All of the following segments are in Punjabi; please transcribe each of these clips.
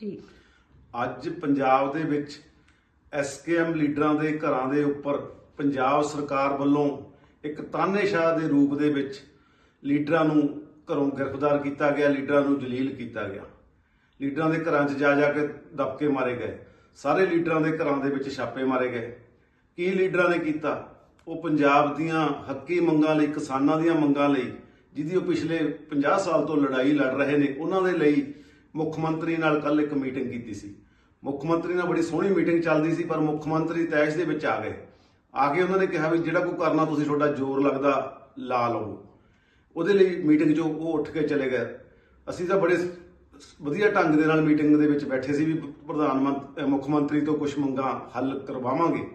ਜੀ। ਅੱਜ ਪੰਜਾਬ ਦੇ ਵਿੱਚ ਐਸਕੇਐਮ ਲੀਡਰਾਂ ਦੇ ਘਰਾਂ ਦੇ ਉੱਪਰ ਪੰਜਾਬ ਸਰਕਾਰ ਵੱਲੋਂ ਇੱਕ ਤਾਨੇਸ਼ਾਹ ਦੇ ਰੂਪ ਦੇ ਵਿੱਚ ਲੀਡਰਾਂ ਨੂੰ ਘਰੋਂ ਗ੍ਰਿਫਤਾਰ ਕੀਤਾ ਗਿਆ, ਲੀਡਰਾਂ ਨੂੰ ਜਲੀਲ ਕੀਤਾ ਗਿਆ। ਲੀਡਰਾਂ ਦੇ ਘਰਾਂ 'ਚ ਜਾ ਜਾ ਕੇ ਦਬਕੇ ਮਾਰੇ ਗਏ। ਸਾਰੇ ਲੀਡਰਾਂ ਦੇ ਘਰਾਂ ਦੇ ਵਿੱਚ ਛਾਪੇ ਮਾਰੇ ਗਏ। ਕੀ ਲੀਡਰਾਂ ਨੇ ਕੀਤਾ? ਉਹ ਪੰਜਾਬ ਦੀਆਂ ਹੱਕੀ ਮੰਗਾਂ ਲਈ, ਕਿਸਾਨਾਂ ਦੀਆਂ ਮੰਗਾਂ ਲਈ, ਜਿਹਦੀ ਉਹ ਪਿਛਲੇ 50 ਸਾਲ ਤੋਂ ਲੜਾਈ ਲੜ ਰਹੇ ਨੇ, ਉਹਨਾਂ ਦੇ ਲਈ ਮੁੱਖ ਮੰਤਰੀ ਨਾਲ ਕੱਲ ਇੱਕ ਮੀਟਿੰਗ ਕੀਤੀ ਸੀ। ਮੁੱਖ ਮੰਤਰੀ ਨਾਲ ਬੜੀ ਸੋਹਣੀ ਮੀਟਿੰਗ ਚੱਲਦੀ ਸੀ, ਪਰ ਮੁੱਖ ਮੰਤਰੀ ਤੈਸ਼ ਦੇ ਵਿੱਚ ਆ ਗਏ। ਆ ਕੇ ਉਹਨਾਂ ਨੇ ਕਿਹਾ ਵੀ ਜਿਹੜਾ ਕੋਈ ਕਰਨਾ ਤੁਸੀਂ ਤੁਹਾਡਾ ਜ਼ੋਰ ਲੱਗਦਾ, ਲਾ ਲਓ। ਉਹਦੇ ਲਈ ਮੀਟਿੰਗ 'ਚੋਂ ਉਹ ਉੱਠ ਕੇ ਚਲੇ ਗਏ। ਅਸੀਂ ਤਾਂ ਬੜੇ ਵਧੀਆ ਢੰਗ ਦੇ ਨਾਲ ਮੀਟਿੰਗ ਦੇ ਵਿੱਚ ਬੈਠੇ ਸੀ ਵੀ ਪ੍ਰਧਾਨ ਮੰਤਰੀ ਮੁੱਖ ਮੰਤਰੀ ਤੋਂ ਕੁਝ ਮੰਗਾਂ ਹੱਲ ਕਰਵਾਵਾਂਗੇ।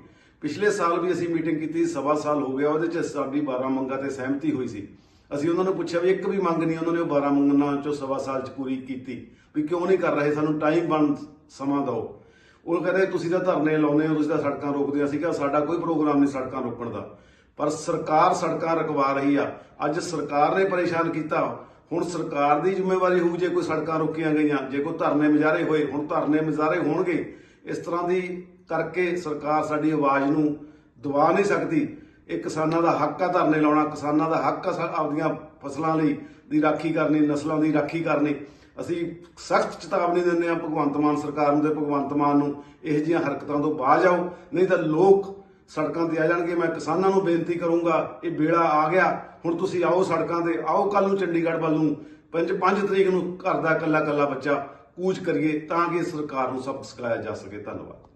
ਪਿਛਲੇ ਸਾਲ ਵੀ ਅਸੀਂ ਮੀਟਿੰਗ ਕੀਤੀ, ਸਵਾ ਸਾਲ ਹੋ ਗਿਆ, ਉਹਦੇ 'ਚ ਸਾਡੀ 12 ਮੰਗਾਂ ਤੇ ਸਹਿਮਤੀ ਹੋਈ ਸੀ। ਅਸੀਂ ਉਹਨਾਂ ਨੂੰ ਪੁੱਛਿਆ ਵੀ ਇੱਕ ਵੀ ਮੰਗ ਨਹੀਂ ਉਹਨਾਂ ਨੇ ਉਹ 12 ਮੰਗਾਂ 'ਚੋਂ ਸਵਾ ਸਾਲ 'ਚ ਪੂਰੀ ਕੀਤੀ ਵੀ ਕਿਉਂ ਨਹੀਂ ਕਰ ਰਹੇ, ਸਾਨੂੰ ਟਾਈਮ ਬਣ ਸਮਾਂ ਦਿਓ। ਉਹ ਕਹਿੰਦੇ, ਤੁਸੀਂ ਤਾਂ ਧਰਨੇ ਲਾਉਂਦੇ ਹੋ, ਤੁਸੀਂ ਤਾਂ ਸੜਕਾਂ ਰੋਕਦੇ ਹੋ। ਅਸੀਂ ਕਿਹਾ, ਸਾਡਾ ਕੋਈ ਪ੍ਰੋਗਰਾਮ ਨਹੀਂ ਸੜਕਾਂ ਰੋਕਣ ਦਾ। ਪਰ ਸਰਕਾਰ ਸੜਕਾਂ ਰਕਵਾ ਰਹੀ ਆ। ਅੱਜ ਸਰਕਾਰ ਨੇ ਪਰੇਸ਼ਾਨ ਕੀਤਾ। ਹੁਣ ਸਰਕਾਰ ਦੀ ਜ਼ਿੰਮੇਵਾਰੀ ਹੋਊ ਜੇ ਕੋਈ ਸੜਕਾਂ ਰੋਕੀਆਂ ਗਈਆਂ। ਜੇ ਕੋਈ ਧਰਨੇ ਮੁਜ਼ਾਹਰੇ ਹੋਏ, ਹੁਣ ਧਰਨੇ ਮੁਜ਼ਾਹਰੇ ਹੋਣਗੇ। ਇਸ ਤਰ੍ਹਾਂ ਦੀ ਕਰਕੇ ਸਰਕਾਰ ਸਾਡੀ ਆਵਾਜ਼ ਨੂੰ ਦਬਾ ਨਹੀਂ ਸਕਦੀ। ਇਹ ਕਿਸਾਨਾਂ ਦਾ ਹੱਕ ਆ, ਧਰਨੇ ਲਾਉਣਾ। ਕਿਸਾਨਾਂ ਦਾ ਹੱਕ ਆ, ਸਾ- ਆਪਦੀਆਂ ਫਸਲਾਂ ਲਈ ਦੀ ਰਾਖੀ ਕਰਨੀ, ਨਸਲਾਂ ਦੀ ਰਾਖੀ ਕਰਨੀ। ਅਸੀਂ ਸਖਤ ਚੇਤਾਵਨੀ ਦਿੰਦੇ ਹਾਂ ਭਗਵੰਤ ਮਾਨ ਸਰਕਾਰ ਨੂੰ ਤੇ ਭਗਵੰਤ ਮਾਨ ਨੂੰ। ਇਹੋ ਜਿਹੀਆਂ ਹਰਕਤਾਂ ਤੋਂ ਬਾਜ ਆਓ ਨਹੀਂ ਤਾਂ ਲੋਕ ਸੜਕਾਂ ਤੇ ਆ ਜਾਣਗੇ। ਮੈਂ ਕਿਸਾਨਾਂ ਨੂੰ ਬੇਨਤੀ ਕਰੂੰਗਾ, ਇਹ ਵੇਲਾ ਆ ਗਿਆ। ਹੁਣ ਤੁਸੀਂ ਆਓ ਸੜਕਾਂ ਤੇ। ਆਓ ਕੱਲ ਨੂੰ ਚੰਡੀਗੜ੍ਹ ਵੱਲ ਨੂੰ। 5 5 ਤਰੀਕ ਨੂੰ ਘਰ ਦਾ ਇਕੱਲਾ ਇਕੱਲਾ ਬੱਚਾ ਕੂਚ ਕਰੀਏ ਤਾਂ ਕਿ ਸਰਕਾਰ ਨੂੰ ਸਬਕ ਸਿਖਾਇਆ ਜਾ ਸਕੇ। ਧੰਨਵਾਦ।